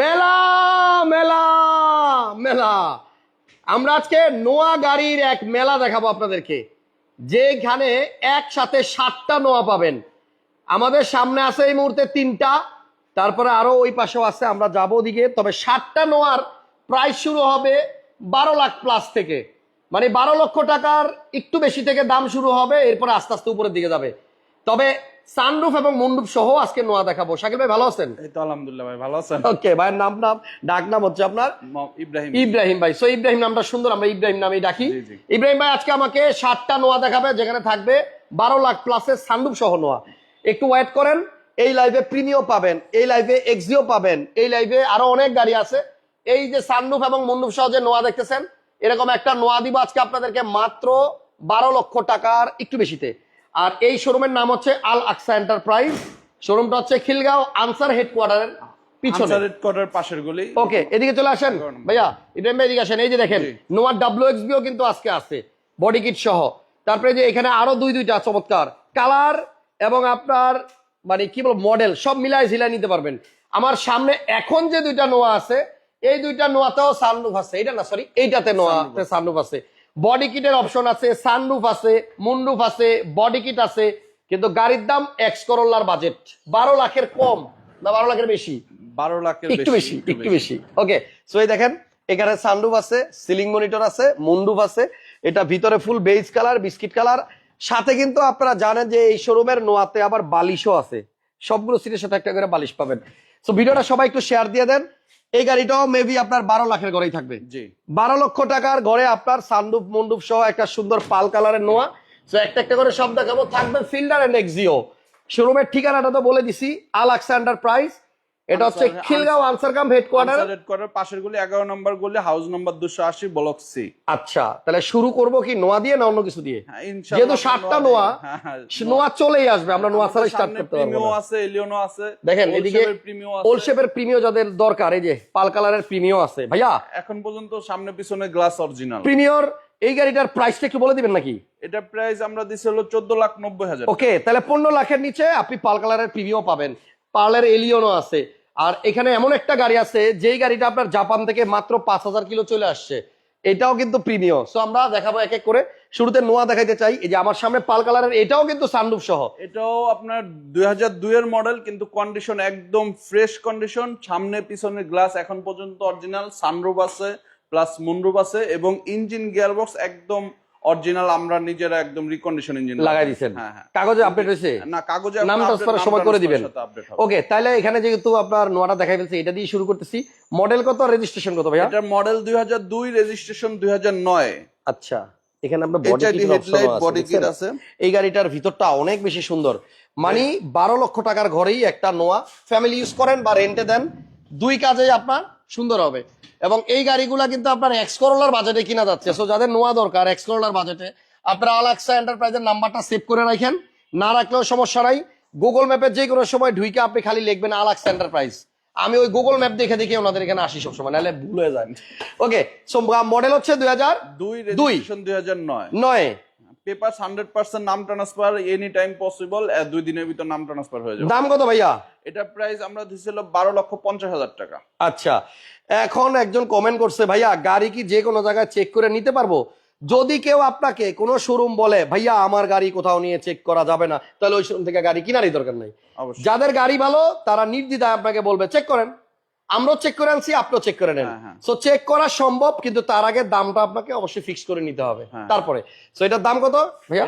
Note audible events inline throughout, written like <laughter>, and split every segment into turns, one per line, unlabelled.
মেলা মেলা মেলা। আমরা আজকে নোয়া গাড়ির এক মেলা দেখাবো আপনাদেরকে, যেখানে একসাথে সাতটা নোয়া পাবেন। আমাদের সামনে আছে এই মুহূর্তে তিনটা, তারপরে আরও ওই পাশেও আছে, আমরা যাব ওদিকে। তবে সাতটা নোয়ার প্রাইস শুরু হবে বারো লাখ প্লাস থেকে। মানে বারো লক্ষ টাকার একটু বেশি থেকে দাম শুরু হবে, এরপরে আস্তে আস্তে উপরের দিকে যাবে। তবে সানরুফ এবং মুন্ডুপ সহ আজকে নোয়া দেখাবো। শাকিল ভাই ভালো আছেন?
এই তো আলহামদুলিল্লাহ ভাই ভালো আছেন?
ওকে ভাইয়ের নাম নাম ডাক নাম হচ্ছে আপনার?
ইব্রাহিম।
ইব্রাহিম ভাই। সো ইব্রাহিম নামটা সুন্দর আমরা ইব্রাহিম নামেই ডাকি। ইব্রাহিম ভাই আজকে আমাকে সাতটা নোয়া দেখাবে যেখানে থাকবে বারো লাখ প্লাসের সানরুফ সহ নোয়া। একটু ওয়েট করেন এই লাইভে প্রিমিও পাবেন এই লাইভে এক্সিও পাবেন এই লাইভে আরও অনেক গাড়ি আছে। এই যে সানরুফ এবং মুন্ডুপ সহ যে নোয়া দেখতেছেন এরকম একটা নোয়া দিব আজকে আপনাদেরকে মাত্র বারো লক্ষ টাকার একটু বেশিতে। আর এই শোরুমের নাম হচ্ছে আল আকসা এন্টারপ্রাইজ শোরুমটা হচ্ছে খিলগাঁও আনসার হেডকোয়ার্টারের পিছনে।
আনসারেড কোয়ার্টার পাশের গলি।
ওকে এদিকে চলে আসেন। ভাইয়া ইব্রাহিম ভাই এদিকে আসেন। এই যে দেখেন
জি।
ডাব্লিউ এক্সবিও কিন্তু আজকে আছে বডি কিট সহ। তারপরে যে এখানে আরও দুই দুইটা চমৎকার। কালার এবং আপনার মানে কি বলব মডেল সব মিলাই ঝিলাই নিতে পারবেন। আমার সামনে এখন যে দুইটা নোয়া আছে এই দুইটা নোয়াতেও সানরুফ আছে। এটা না সরি এইটাতে নোয়াতে সানরুফ আছে। বডি কিটের অপশন আছে সানরুফ আছে মুন্ডুফ আছে বডি কিট আছে কিন্তু গাড়ির দাম এক্স করোলার বাজেট বারো লাখের কম না বারো লাখের বেশি?
বারো লাখের
একটু বেশি একটু বেশি। ওকে সো এই দেখেন এখানে সানরুফ আছে সিলিং মনিটর আছে মুন্ডুফ আছে। এটা ভিতরে full beige colour biscuit colour সাথে কিন্তু আপনারা জানেন যে এই শোরুমের নোয়াতে আবার বালিশও আছে। সবগুলো সিটের সাথে একটা করে বালিশ পাবেন। সো ভিডিওটা সবাই একটু শেয়ার দিয়ে দেন। এই গাড়িটাও মেবি আপনার বারো লাখের ঘরেই থাকবে।
জি।
বারো লক্ষ টাকার ঘরে আপনার সান্দুপ মন্ডুপ সহ একটা সুন্দর পাল কালারের নোয়া। তো একটা একটা করে সব দেখাবো। থাকবে ফিল্ডার এন্ড এক্সিও শোরুমের ঠিকানাটা তো বলে দিছি আল আক্সান্ডার প্রাইস এটা হচ্ছে খিলগাঁও আনসার কাম হেডকোয়ার্টার
আনসারেড কোয়ার্টার পাশের গলি এগারো নম্বর গলি হাউস নম্বর দুশো আশি ব্লক সি
আচ্ছা তাহলে শুরু করব কি নোয়া দিয়ে না অন্য কিছু দিয়ে?
হ্যাঁ, ইনশাআল্লাহ
যেহেতু
আপনার
সাতটা
নোয়া
নোয়া
হ্যাঁ, হ্যাঁ,
নোয়া চলেই আসবে আমরা নোয়া ছাড়া স্টার্ট করতে পারব
প্রিমিও আছে এলিয়নো আছে।
দেখেন এদিকে
প্রিমিও আছে।
শেপের প্রিমিও যাদের দরকার এই যে পাল কালারের প্রিমিও আছে। ভাইয়া
এখন পর্যন্ত সামনে পিছনে গ্লাস অরিজিনাল
প্রিমিয়র এই গাড়িটার প্রাইসটা একটু বলে দিবেন নাকি?
এটা প্রাইস আমরা দিছি হলো চোদ্দ লাখ নব্বই হাজার
ওকে তাহলে পনেরো লাখের নিচে আপনি পাল কালারের প্রিমিও পাবেন। পার্লের এলিয়নও আছে। আর এখানে এমন একটা গাড়ি আছে, যেই গাড়িটা আপনার জাপান থেকে মাত্র পাঁচ হাজার কিলো চলে আসছে। এটাও কিন্তু প্রিমিয় সো আমরা দেখাবো এক এক করে। শুরুতে নোয়া দেখাইতে চাই, এই যে আমার সামনে পাল কালারের, এটাও কিন্তু সানরুফ সহ।
এটাও আপনার দুই হাজার দুইয়ের মডেল কিন্তু কন্ডিশন একদম ফ্রেশ কন্ডিশন সামনে পিছনে গ্লাস এখন পর্যন্ত অরিজিনাল সানরুফ আছে প্লাস মুনরুফ আছে, এবং ইঞ্জিন গিয়ারবক্স একদম অরিজিনাল আমরা নিজেরা একদম রিকন্ডিশন ইঞ্জিন
লাগাই দিচ্ছেন
হ্যাঁ হ্যাঁ।
কাগজে আপডেট হয়েছে?
না কাগজে
নাম ট্রান্সফারের সময় করে দিবেন। ওকে তাহলে এখানে যেহেতু আপনার নোয়াটা দেখাই ফেলছে এটা দিয়ে শুরু করতেছি। মডেল কত রেজিস্ট্রেশন কত ভাইয়া?
এটার মডেল দুই হাজার দুই রেজিস্ট্রেশন দুই হাজার নয়।
আচ্ছা এখানে আমরা বডি
হেডলাইট বডি কিট আছে
এই গাড়িটার ভিতরটা অনেক বেশি সুন্দর। মানে বারো লক্ষ টাকার ঘরেই একটা নোয়া। ফ্যামিলি ইউজ করেন বা রেন্টে দেন। দুই কাজেই আপনার সুন্দর হবে। এবং এই গাড়িগুলা কিন্তু আপনার এক্স করোলার বাজেটে কিনা যাচ্ছে। সো যাদের নোয়া দরকার এক্স করোলার বাজেটে আপনারা আলাক্সা এন্টারপ্রাইজের নাম্বারটা সেভ করে রাখেন। না রাখলেও সমস্যা নাই। গুগল ম্যাপের যে কোনো সময় ঢুইকে আপনি খালি লিখবেন আলাক্সা এন্টারপ্রাইজ আমি ওই গুগল ম্যাপ দেখে দেখে ওনাদের এখানে আসি সবসময় নাহলে ভুল হয়ে যায়। ওকে সো মডেল হচ্ছে দুই হাজার
দুই
দুই।
দুই হাজার নয়।
নয়।
পেপার হান্ড্রেড পার্সেন্ট নাম ট্রান্সফার এনি টাইম পসিবল দুই দিনের ভিতর নাম ট্রান্সফার হয়ে যাবে।
দাম কত ভাইয়া?
এটা প্রাইস আমরা দিছিল বারো লক্ষ পঞ্চাশ হাজার টাকা।
আচ্ছা এখন একজন কমেন্ট করছে ভাইয়া গাড়ি কি যে কোনো জায়গায় চেক করে নিতে পারব? যদি কেউ আপনাকে কোনো শোরুম বলে ভাইয়া আমার গাড়ি কোথাও নিয়ে চেক করা যাবে না তাহলে ওই শোরুম থেকে গাড়ি কেনারই দরকার নাই।
অবশ্যই।
যাদের গাড়ি ভালো তারা নির্দ্বিধায় আপনাকে বলবে চেক করেন। আমরাও চেক করে আনছি আপনিও চেক করে নেন।
হ্যাঁ, হ্যাঁ।
সো চেক করা সম্ভব কিন্তু তার আগে দামটা আপনাকে অবশ্যই ফিক্স করে নিতে হবে।
হ্যাঁ।
তারপরে সো এটার দাম কত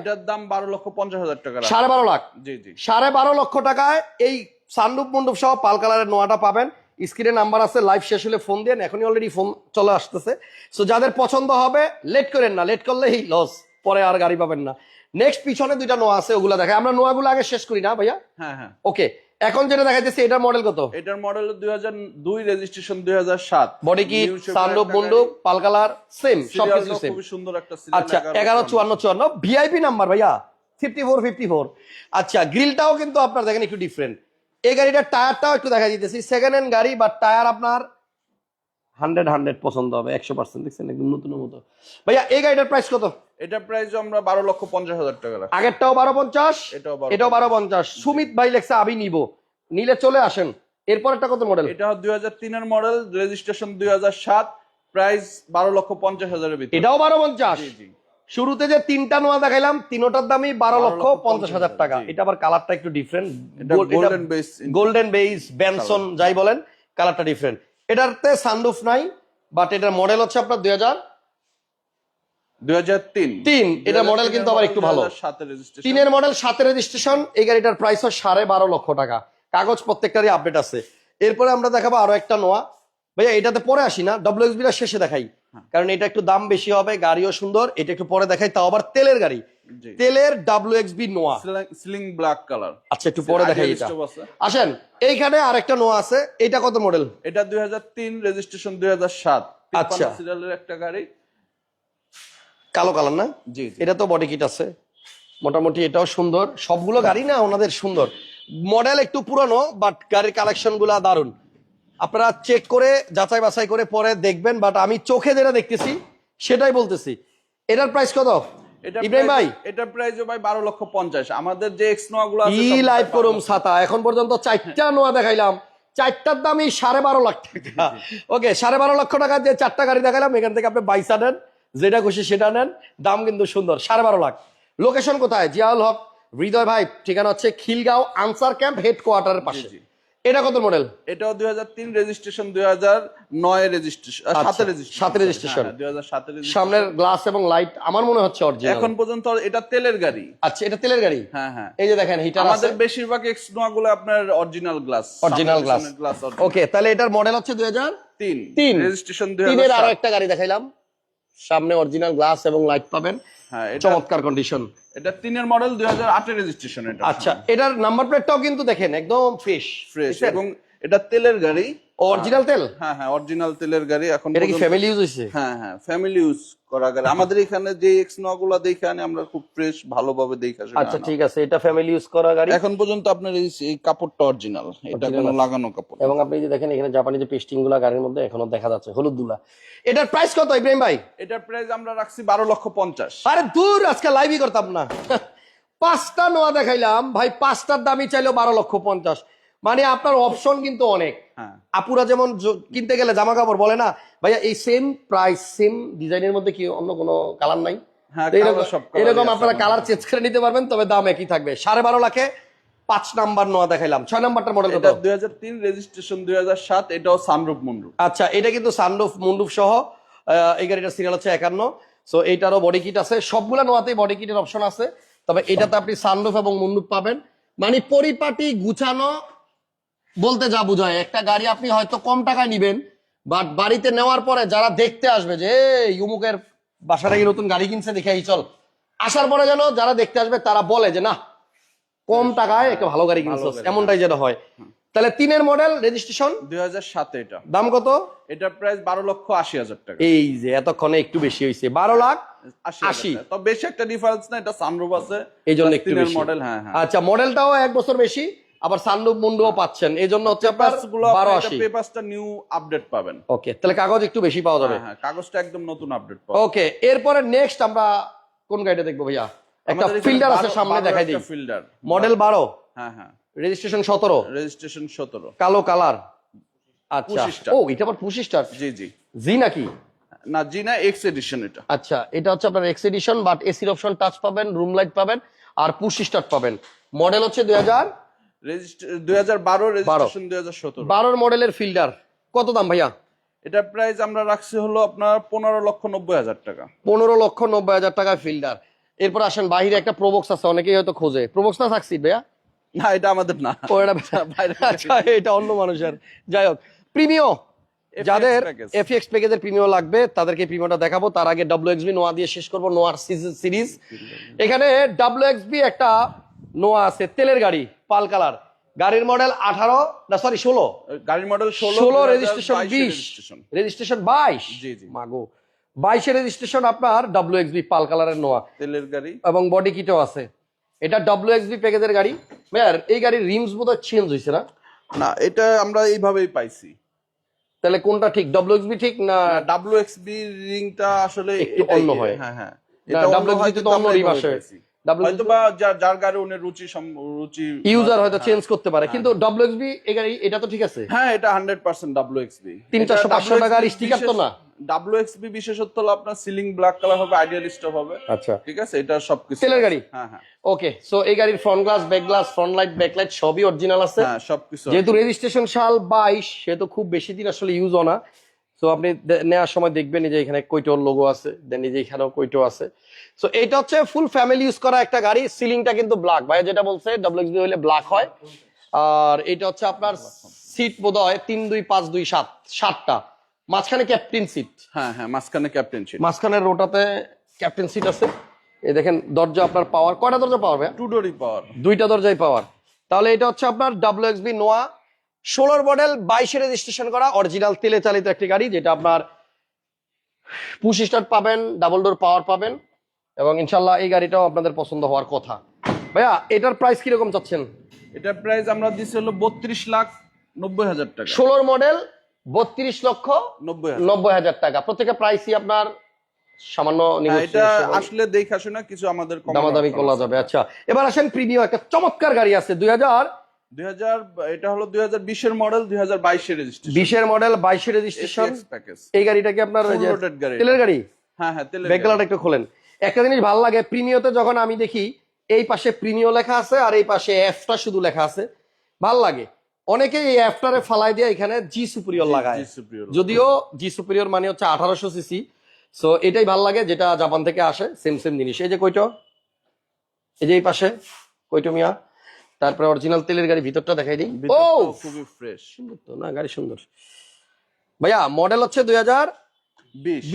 এটার দাম বারো লক্ষ পঞ্চাশ হাজার টাকা
সাড়ে বারো লাখ।
জি জি।
সাড়ে বারো লক্ষ টাকায় এই সানরূপ মণ্ডপ সহ পাল কালারের নোয়াটা পাবেন। স্ক্রিনে নাম্বার আছে লাইভ শেষ হলে ফোন দেন এখনই অলরেডি ফোন চলে আসতেছে। সো যাদের পছন্দ হবে লেট করেন না লেট করলেই লস পরে আর গাড়ি পাবেন না। নেক্সট পিছনে দুইটা নোয়া আছে ওগুলা দেখায় আমরা নোয়াগুলো আগে শেষ করি না ভাইয়া?
হ্যাঁ হ্যাঁ।
ওকে এখন যেটা দেখাইতেছে এটার মডেল কত?
এটার মডেল দুই হাজার দুই রেজিস্ট্রেশন দুই হাজার সাত।
বডি কি sunroof moonroof pearl colour same সবকিছু সেম
খুবই সুন্দর একটা serial
আচ্ছা এগারো চুয়ান্ন। চুয়ান্ন ভিআইপি নাম্বার ভাইয়া ফিফটি ফোর ফিফটি ফোর আচ্ছা গ্রিলটাও কিন্তু আপনার দেখেন একটু ডিফারেন্ট এই গাড়িটার টায়ারটাও একটু দেখা দিতেছি। সেকেন্ড হ্যান্ড গাড়ি বা টায়ার আপনার হান্ড্রেড হান্ড্রেড পছন্দ হবে একশো পার্সেন্ট দেখছেন? একদম নতুন মতো। ভাইয়া এই গাড়িটার প্রাইস কত?
এটা প্রাইস আমরা বারো লক্ষ পঞ্চাশ হাজার টাকা
আগেরটাও বারো পঞ্চাশ
এটাও
এটাও বারো পঞ্চাশ। সুমিত ভাই লেখছে আমি নিব। নিলে চলে আসেন। এরপরটা কত মডেল
এটা দুই হাজার তিনের মডেল রেজিস্ট্রেশন দুই হাজার সাত প্রাইস বারো লক্ষ পঞ্চাশ হাজারের ভিতরে।
এটাও বারো পঞ্চাশ। শুরুতে যে তিনটা নোয়া দেখাইলাম তিনোটার দামই বারো লক্ষ পঞ্চাশ হাজার টাকা। এটা আবার কালারটা একটু different
golden base
golden base ব্যানসন যাই বলেন কালারটা ডিফারেন্ট এটাতে সানরুফ নাই বাট এটার মডেল হচ্ছে আপনার দুই হাজার
তিন।
তিন, এটা model কিন্তু আবার একটু ভালো। তিনের মডেল সাতের রেজিস্ট্রেশন এই গাড়িটার প্রাইস হয় সাড়ে বারো লক্ষ টাকা। কাগজ প্রত্যেকটারই আপডেট আছে। এরপরে আমরা দেখাবো আরও একটা নোয়া ভাইয়া এটাতে পরে আসি না। ডব্লিউএসবি শেষে দেখাই। কারণ এটা একটু দাম বেশি হবে গাড়িও সুন্দর। এটা একটু পরে দেখাই তাও আবার তেলের গাড়ি।
জি।
X B Noah
ceiling black colour
আচ্ছা একটু পরে দেখাই এটা। আসেন এইখানে আরেকটা নোয়া আছে। এটা কত মডেল
এটা দুই হাজার তিন রেজিস্ট্রেশন দুই হাজার সাত।
আচ্ছা।
সিরিয়ালের একটা গাড়ি।
কালো কালার না?
জি
এটা তো বডি কিট আছে। মোটামুটি এটাও সুন্দর। সবগুলো গাড়ি না ওনাদের সুন্দর। মডেল একটু পুরনো বাট গাড়ির কালেকশনগুলা দারুণ আপনারা চেক করে যাচাই বাছাই করে পরে দেখবেন বাট আমি চোখে যেটা দেখতেছি সেটাই বলতেছি। এটার প্রাইস কত?
এটা
ইব্রাহিম ভাই?
এটা প্রাইস ভাই বারো লক্ষ পঞ্চাশ। আমাদের যে এক্স নোয়া গুলো
ই লাইভ করুম ছাতা? এখন পর্যন্ত চারটা নোয়া দেখাইলাম। চারটার দামই সাড়ে বারো লাখ টাকা। ওকে সাড়ে বারো লক্ষ যে চারটা গাড়ি দেখাইলাম। এখান থেকে আপনি বাইসা নেন যেটা খুশি সেটা নেন। দাম কিন্তু সুন্দর সাড়ে বারো লাখ। লোকেশন কোথায়? জিয়াউল হক হৃদয় ভাই ঠিকানা হচ্ছে খিলগাঁও আনসার ক্যাম্প হেডকোয়ার্টারের পাশে। এটা কত মডেল
এটাও দুই হাজার তিন রেজিস্ট্রেশন দুই হাজার নয় রেজিস্ট্রেশন সাতের রেজিস্ট্রেশন হাজার।
সামনের গ্লাস এবং লাইট আমার মনে হচ্ছে অরিজিনাল
এখন পর্যন্ত এটা তেলের গাড়ি।
আচ্ছা এটা তেলের গাড়ি?
হ্যাঁ হ্যাঁ।
এই যে দেখেন হিটার
আমাদের বেশিরভাগ এক্স নোয়া গুলো আপনার original glass
original glass okay তাহলে এটার মডেল হচ্ছে দুই হাজার
তিন।
তিন।
রেজিস্ট্রেশন দুই
তিনের
আরও
একটা গাড়ি দেখাইলাম। সামনে অরিজিনাল গ্লাস এবং লাইট পাবেন।
হ্যাঁ
চমৎকার কন্ডিশন
এটা তিনের মডেল দুই হাজার আটের রেজিস্ট্রেশন এটা।
আচ্ছা এটার নাম্বার প্লেটটাও কিন্তু দেখেন একদম ফ্রেশ
ফ্রেশ এবং এটা তেলের গাড়ি
অরিজিনাল তেল?
হ্যাঁ হ্যাঁ অরিজিনাল তেলের গাড়ি এখন
এটা কি ফ্যামিলি ইউজ হইছে
হ্যাঁ হ্যাঁ ফ্যামিলি ইউজ করা গাড়ি। আমাদের এখানে যে এক্স নোয়া গুলো দেখে আনি আমরা খুব ফ্রেশ ভালোভাবে দেখে আসি
আচ্ছা ঠিক আছে এটা ফ্যামিলি ইউজ করা গাড়ি?
এখন পর্যন্ত আপনার এই কাপড়টা অরিজিনাল এটা কোনো লাগানো কাপড়।
এবং আপনি যে দেখেন এখানে জাপানি যে পেস্টিংগুলা গাড়ির মধ্যে এখনও দেখা যাচ্ছে হলুদ দুলা। এটার প্রাইস কত ইব্রাহিম ভাই?
এটার প্রাইস আমরা রাখছি বারো লক্ষ পঞ্চাশ।
আরে দূর আজকে লাইভই করতাম না। পাঁচটা নোয়া দেখাইলাম। ভাই পাঁচটার দামই চাইলো বারো লক্ষ পঞ্চাশ। মানে আপনার অপশন কিন্তু অনেক।
হ্যাঁ।
আপুরা যেমন কিনতে গেলে জামা কাপড় বলে না ভাইয়া এই সেম প্রাইস সেম ডিজাইনের মধ্যে কি অন্য কোনো কালার নাই?
হ্যাঁ
এরকম আপনারা কালার চেঞ্জ করে নিতে পারবেন তবে দাম একই থাকবে। সাড়ে বারো লাখে পাঁচ নাম্বার নোয়া দেখাইলাম। ছয় নাম্বারটা মডেল কত?
দুই হাজার তিন রেজিস্ট্রেশন দুই হাজার সাত এটাও সানরুফ মন্ডুপ
আচ্ছা এটা কিন্তু সানরুফ মুন্ডুফ সহ এই গাড়িটার সিরিয়াল হচ্ছে একান্ন। সো এইটারও বডি কিট আছে। সবগুলা নোয়াতেই বডি কিটের অপশন আছে। তবে এটাতে আপনি সানরুফ এবং মুন্ডুফ পাবেন। মানে পরিপাটি গুছানো বলতে যা বোঝায় একটা গাড়ি আপনি হয়তো কম টাকায় নিবেন বাট বাড়িতে নেওয়ার পরে যারা দেখতে আসবে যে এই উমুকের বাসাটা কি নতুন গাড়ি কিনছে দেখে এই চল। আসার পরে যেন যারা দেখতে আসবে তারা বলে যে না কম টাকায় একটা ভালো গাড়ি কিনছে এমনটাই যেটা হয়। তাহলে তিনের মডেল রেজিস্ট্রেশন
দুই হাজার সাতে এটা।
দাম কত?
এটা প্রাইস বারো লক্ষ আশি হাজার টাকা।
এই যে এতক্ষণে একটু বেশি হয়েছে বারো লাখ
আশি তো বেশি একটা ডিফারেন্স না এটা সানরূপ আছে।
এই জন্য একটু বেশি।
মডেল হ্যাঁ হ্যাঁ।
আচ্ছা মডেলটাও এক বছর বেশি। আবার সানরুফ মুন্ডুও পাচ্ছেন। এই জন্য হচ্ছে আপনার বারো আশি।
পেপারসটা নিউ আপডেট পাবেন।
ওকে তাহলে কাগজ একটু বেশি পাওয়া যাবে।
হ্যাঁ হ্যাঁ কাগজটা একদম নতুন আপডেট
ওকে এরপরে নেক্সট আমরা কোন গাড়িটা দেখব ভাইয়া? একটা ফিল্ডার আছে সামনে দেখাই দিই।
ফিল্ডার
মডেল বারো।
হ্যাঁ হ্যাঁ।
রেজিস্ট্রেশন সতেরো।
রেজিস্ট্রেশন সতেরো।
কালো কালার। আচ্ছা। ও এটা আবার পঁচিশ স্টার
জি জি।
জি নাকি?
না জি না এক্স এডিশন এটা।
আচ্ছা এটা হচ্ছে আপনার এক্স এডিশন বাট এসির অপশন টাচ পাবেন রুম লাইট পাবেন আর পুশ স্টার্ট পাবেন। মডেল হচ্ছে দুই হাজার বারোর মডেলের ফিল্ডার কত দাম ভাইয়া?
এটার প্রাইস আমরা রাখছি হলো আপনার পনেরো লক্ষ নব্বই হাজার টাকা।
পনেরো লক্ষ নব্বই হাজার টাকা ফিল্ডার এরপর আসেন বাইরে একটা প্রবক্স আছে অনেকেই হয়তো খোঁজে। প্রবক্স না থাকছি ভাইয়া?
না এটা আমাদের না।
ও এটা <laughs> আচ্ছা এটা অন্য মানুষের। যাই হোক প্রিমিও যাদের। এফএক্স প্যাকেজের প্রিমিও লাগবে তাদেরকে প্রিমিওটা দেখাবো। তার আগে ডাব্লিউ এক্সবি নোয়া দিয়ে শেষ করব নোয়ার সিরিজ এখানে ডাব্লিউ এক্সবি একটা নোয়া আছে তেলের গাড়ি পাল কালার। গাড়ির মডেল আঠারো না সরি ষোলো।
গাড়ির মডেল ষোলো
ষোলো
2022
রেজিস্ট্রেশন বিশ। রেজিস্ট্রেশন বাইশ?
জি, জি।
মাগো। বাইশে রেজিস্ট্রেশন আপনার ডাব্লিউ এক্সবি পাল কালারের নোয়া।
তেলের গাড়ি।
এবং বডি কিটও আছে। এটা ডাব্লিউ এক্সবি প্যাকেজের গাড়ি। ভাইয়ার এই গাড়ির রিমস বোধহয় চেঞ্জ হয়েছে না?
না এটা আমরা এইভাবেই পাইছি।
তাহলে কোনটা ঠিক ডাব্লিউ এক্সবি ঠিক না
ডাব্লিউ এক্স বি রিংটা আসলে
অন্য হয়।
হ্যাঁ হ্যাঁ। অন্য
WXB
হয়
তো অন্য রিম আসে।
যার গাড়ি উনি রুচি রুচি
ইউজার হয়তো
হ্যাঁ।
চেঞ্জ করতে পারে। কিন্তু ডব্লিউএক্সবি এটা তো ঠিক আছে।
হ্যাঁ এটা
টাকার তো না?
বিশেষত্ব হলো আপনার সিলিং ব্ল্যাক কালার হবে আইডিয়াল হবে।
আচ্ছা।
ঠিক আছে? এটা সবকিছু
তেলের গাড়ি?
হ্যাঁ হ্যাঁ।
ওকে সো এই গাড়ির front glass back glass front light back light সবই অরিজিনাল আছে।
হ্যাঁ সবকিছু
যেহেতু রেজিস্ট্রেশন সাল বাইশ সেহেতু খুব বেশি দিন আসলে ইউজ না। তো আপনি নেওয়ার সময় দেখবেন যে এখানে কৈটোর লোগো আছে দেন যে এখানেও কৈটো আছে। সো এটা হচ্ছে ফুল ফ্যামিলি ইউজ করা একটা গাড়ি সিলিংটা কিন্তু ব্ল্যাক ভাই যেটা বলছে ডব্লিউএক্সবি হলে ব্ল্যাক হয়। আর এটা হচ্ছে আপনার সিট বোধ হয় তিন দুই পাঁচ দুই সাত সাতটা। মাঝখানে ক্যাপ্টেন সিট
হ্যাঁ হ্যাঁ মাঝখানে ক্যাপ্টেন ছিল
মাঝখানের রোটাতে ক্যাপ্টেন সিট আছে। এই দেখেন দরজা আপনার পাওয়ার কয়টা দরজা পাওয়ার ভাই
টু ডোরি পাওয়ার
দুইটা দরজায় পাওয়ার তাহলে এটা হচ্ছে আপনার ডাব্লিউ এক্সবি নোয়া ষোলোর মডেল বাইশে রেজিস্ট্রেশন করা অরিজিনাল তেলে চালিত একটি গাড়ি যেটা আপনার পুশ স্টার্ট পাবেন ডাবল ডোর পাওয়ার পাবেন এবং ইনশাল্লাহ এই গাড়িটাও আপনাদের পছন্দ হওয়ার কথা। ভাইয়া এটার প্রাইস কীরকম চাচ্ছেন?
এটার প্রাইস আমরা দিছি হলো বত্রিশ লাখ নব্বই হাজার টাকা।
ষোলোর মডেল বত্রিশ লক্ষ
নব্বই হাজার।
নব্বই হাজার টাকা। প্রত্যেকের প্রাইসই আপনার সামান্য
এটা আসলে দেখা শোনা কিছু আমাদের
দামাদামি করা যাবে আচ্ছা। এবার আসেন প্রিমিয়াম একটা চমৎকার গাড়ি আছে দুই হাজার
2000 এটা হলো 2020 এর মডেল 2022 এর রেজিস্ট্রেশন
বিশের মডেল রেজিস্ট্রেশন এই গাড়িটা কি আপনার
গাড়ি।
তেলের গাড়ি?
হ্যাঁ হ্যাঁ তেলের
ব্যাকগ্রাউন্ড একটু খোলেন। একটা জিনিস ভালো লাগে প্রিমিয়তে যখন আমি দেখি এই পাশে প্রিমিয় লেখা আছে আর এই পাশে এফটা শুধু লেখা আছে। ভালো লাগে। অনেকে এই ফালাই দিয়ে এখানে জি সুপিরিয়র লাগায়। যদিও জি সুপিরিয়র মানে হচ্ছে আঠারোশো সিসি সো এটাই ভালো লাগে যেটা জাপান থেকে আসে সেম সেম জিনিস। এই যে কইটো? এই যে এই পাশে কইটো মিয়া? তারপরে অরিজিনাল তেলের গাড়ি ভিতরটা দেখাই দিই। ও
খুবই ফ্রেশ
সুন্দর তো না গাড়ি সুন্দর। ভাইয়া মডেল হচ্ছে দুই হাজার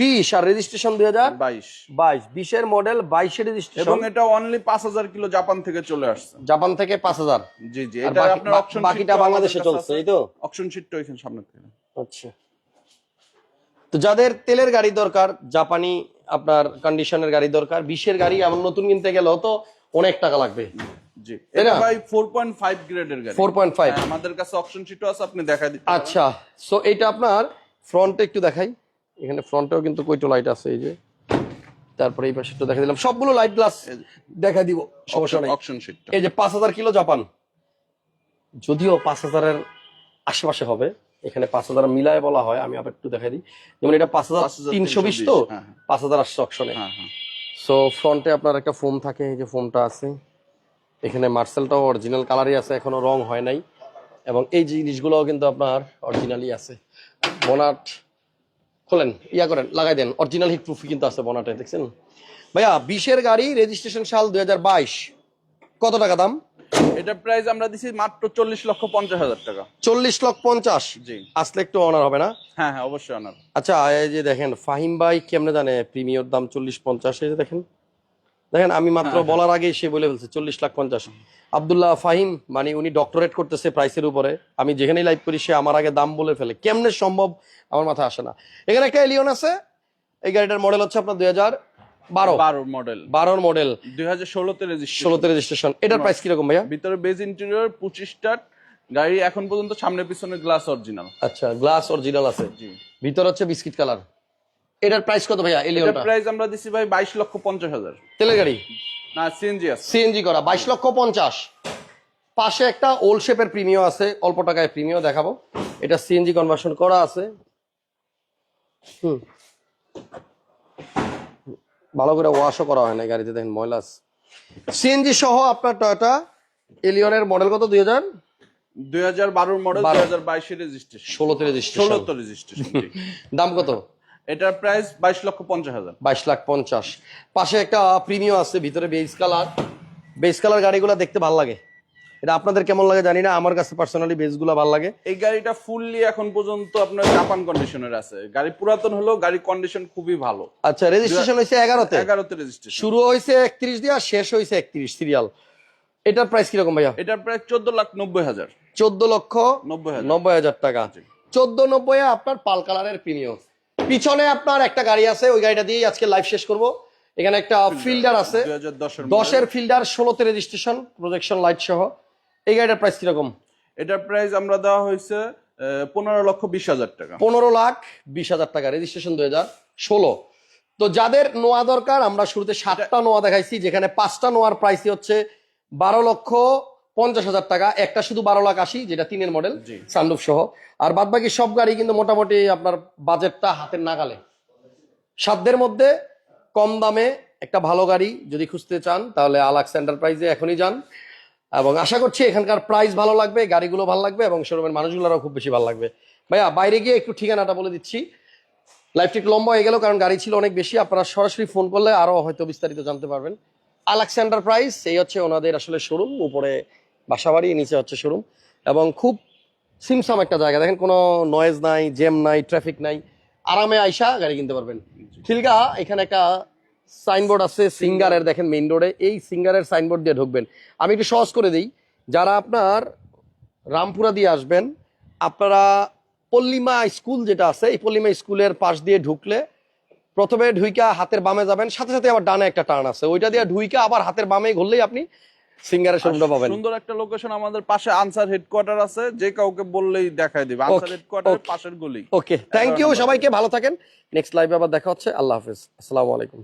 বিশ। আর রেজিস্ট্রেশন দুই হাজার
22
বাইশ। বিশের মডেল বাইশের
এবং
রেজিস্ট্রেশন
এটা অনলি 5000 কিলো জাপান থেকে চলে আসছে।
জাপান থেকে পাঁচ হাজার।
জি জি এটা আপনার অপশন
বাকিটা বাংলাদেশে চলছে এই তো?
অপশন শিটটা এখানে সামনে থেকে।
আচ্ছা। তো যাদের তেলের গাড়ি দরকার জাপানি আপনার কন্ডিশনের গাড়ি দরকার বিশের গাড়ি এমন নতুন কিনতে গেলেও তো অনেক টাকা লাগবে।
জি। এটা ভাই 4.5 গ্রেডের গাড়ি।
ফোর পয়েন্ট ফাইভ
আমাদের কাছে অপশন শিটও আছে আপনি দেখাই দিতে
আচ্ছা সো এটা আপনার ফ্রন্টে একটু দেখাই। এখানে ফ্রন্টেও কিন্তু কইটো লাইট আছে এই যে। তারপরে এই পাশে দেখা দিলাম। সবগুলো লাইট গ্লাস দেখা দিব সমস্যা নেই।
অপশন শিটটা
এই যে পাঁচ হাজার কিলো জাপান। যদিও পাঁচ হাজারের আশেপাশে হবে এখানে পাঁচ হাজার মিলায় বলা হয় আমি আবার একটু দেখাই দিই। যেমন এটা পাঁচ হাজার
5320
তিনশো বিশ তো?
হ্যাঁ, হ্যাঁ।
পাঁচ হাজার আসছে অপশনে সো ফ্রন্টে আপনার একটা ফোম থাকে এই যে ফোমটা আছে। এখানে মার্সেলটাও অরিজিনাল কালারই আছে এখনও রং হয় নাই। এবং এই জিনিসগুলোও কিন্তু আপনার অরিজিনালি আছে। বনাট খোলেন ইয়া করেন লাগাই দেন। অরিজিনাল হিট প্রুফই কিন্তু আছে বনাটে দেখছেন? ভাইয়া বিশের গাড়ি রেজিস্ট্রেশন সাল দু হাজার বাইশ। কত টাকা দাম?
এটা প্রাইস আমরা দিছি মাত্র 40 লক্ষ 50 হাজার টাকা।
চল্লিশ লক্ষ পঞ্চাশ?
জি।
আসলে একটু অনার হবে না?
হ্যাঁ হ্যাঁ অবশ্যই আনার
আচ্ছা এই যে দেখেন ফাহিম ভাই কেমনে জানে প্রিমিয়র দাম চল্লিশ পঞ্চাশ এই যে দেখেন। দেখেন আমি মাত্র
হ্যাঁ,
বলার আগেই সে বলে ফেলছে চল্লিশ লাখ পঞ্চাশ। আবদুল্লাহ ফাহিম মানে উনি ডক্টরেট করতেছে প্রাইসের উপরে। আমি যেখানেই লাইভ করি সে আমার আগে দাম বলে ফেলে। কেমনে সম্ভব? আমার মাথায় আসে না। এখানে একটা এলিয়ন আছে। এই গাড়িটার মডেল হচ্ছে আপনার দুই হাজার বারো।
12 মডেল
বারোর মডেল
2016 তে রেজিস্ট্রেশন
ষোলোতে রেজিস্ট্রেশন এটার প্রাইস কীরকম ভাইয়া?
ভিতরে বেজ ইন্টেরিয়র 25 স্টার্ট গাড়ি এখন পর্যন্ত সামনে পিছনে গ্লাস অরিজিনাল
আচ্ছা গ্লাস অরিজিনাল আছে। ভিতর হচ্ছে বিস্কিট কালার এটার প্রাইস কত ভাইয়া এলিয়নটা
প্রাইস আমরা দিছি ভাই 22 লক্ষ 50 হাজার।
তেলের গাড়ি?
না সিএনজি আছে।
সিএনজি করা বাইশ লক্ষ পঞ্চাশ। পাশে একটা ওল্ড শেপের প্রিমিয় আছে অল্প টাকায় প্রিমিয় দেখাবো। এটা সিএনজি কনভার্সন করা আছে। হুম। ভালো করে ওয়াশও করা হয় না গাড়িতে দেখেন ময়লা সিএনজি সহ আপনার টয়টা এলিয়নের মডেল কত? দুই হাজার?
2012 মডেল 2022 এর রেজিস্ট্রেশন
ষোলোতে রেজিস্ট্রেশন
16 তো রেজিস্ট্রেশন
দাম কত?
এটার প্রাইস 22 লক্ষ 50 হাজার।
বাইশ লাখ পঞ্চাশ। পাশে একটা প্রিমিয় আছে ভিতরে বেস কালার। বেস কালার গাড়িগুলো দেখতে ভালো লাগে। এটা আপনাদের কেমন লাগে জানি না আমার কাছে পার্সোনালি বেসগুলো ভালো লাগে।
এই গাড়িটা ফুললি এখন পর্যন্ত আপনার জাপান কন্ডিশনের আছে। গাড়ি পুরাতন হলেও গাড়ির কন্ডিশন খুবই ভালো।
আচ্ছা রেজিস্ট্রেশন হয়েছে এগারোতে?
11 তে রেজিস্ট্রেশন
শুরু হয়েছে একত্রিশ দিয়ে আর শেষ হয়েছে একত্রিশ সিরিয়াল এটার প্রাইস কীরকম ভাইয়া?
এটার প্রাইস 14 লাখ 90 হাজার।
চোদ্দ লক্ষ
90 হাজার।
নব্বই হাজার টাকা। চোদ্দ নব্বই আপনার পাল কালারের প্রিমিয়াম পিছনে আপনার একটা গাড়ি আছে ওই গাড়িটা দিয়েই আজকে লাইভ শেষ করব। এখানে একটা ফিল্ডার আছে। দশের ফিল্ডার ষোলোতে রেজিস্ট্রেশন প্রজেকশন লাইট সহ। এই গাড়িটার প্রাইস কীরকম?
এটার প্রাইস আমরা দেওয়া হয়েছে পনেরো লক্ষ বিশ হাজার টাকা।
পনেরো লাখ বিশ হাজার টাকা রেজিস্ট্রেশন দুই হাজার ষোলো। তো যাদের নোয়া দরকার আমরা শুরুতে সাতটা নোয়া দেখাইছি যেখানে পাঁচটা নোয়ার প্রাইসই হচ্ছে বারো লক্ষ পঞ্চাশ হাজার টাকা একটা শুধু বারো লাখ আশি যেটা তিনের মডেল। সানরুফ সহ। আর বাদ বাকি সব গাড়ি কিন্তু মোটামুটি আপনার বাজেটটা হাতের নাগালে। সাধ্যের মধ্যে কম দামে একটা ভালো গাড়ি যদি খুঁজতে চান তাহলে আলাক্স এন্টারপ্রাইজে এখনই যান। এবং আশা করছি এখানকার প্রাইস ভালো লাগবে গাড়িগুলো ভালো লাগবে এবং শোরুমের মানুষগুলোরও খুব বেশি ভালো লাগবে। ভাইয়া বাইরে গিয়ে একটু ঠিকানাটা বলে দিচ্ছি। লাইফটি একটু লম্বা হয়ে গেল কারণ গাড়ি ছিল অনেক বেশি আপনারা সরাসরি ফোন করলে আরও হয়তো বিস্তারিত জানতে পারবেন। আলাক্স এন্টারপ্রাইজ এই হচ্ছে ওনাদের আসলে শোরুম উপরে বাসাবাড়ি নিচে হচ্ছে শোরুম এবং খুব সিমসাম একটা জায়গা। দেখেন কোনো নয়েজ নাই জ্যাম নাই ট্রাফিক নাই। আরামে আইসা গাড়ি কিনতে পারবেন। খিলগা এখানে একটা সাইনবোর্ড আছে সিঙ্গারের দেখেন মেইন রোডে এই সিঙ্গারের সাইনবোর্ড দিয়ে ঢুকবেন। আমি একটু সহজ করে দিই। যারা আপনার রামপুরা দিয়ে আসবেন আপনারা পল্লিমা স্কুল যেটা আছে এই পল্লিমা স্কুলের পাশ দিয়ে ঢুকলে প্রথমে ঢুইকা হাতের বামে যাবেন সাথে সাথে আবার ডানে একটা টার্ন আছে। ওইটা দিয়ে ঢুইকা আবার হাতের বামে ঘুরলেই আপনি সিঙ্গারের শোরুমটা পাবেন।
সুন্দর একটা লোকেশন আমাদের পাশে আনসার হেডকোয়ার্টার আছে যে কাউকে বললেই দেখাই দিবে। আনসার হেডকোয়ার্টারের পাশের গলি।
ওকে থ্যাংক ইউ সবাইকে ভালো থাকেন। নেক্সট লাইভে আবার দেখা হচ্ছে। আল্লাহ হাফিজ। আসসালামু আলাইকুম।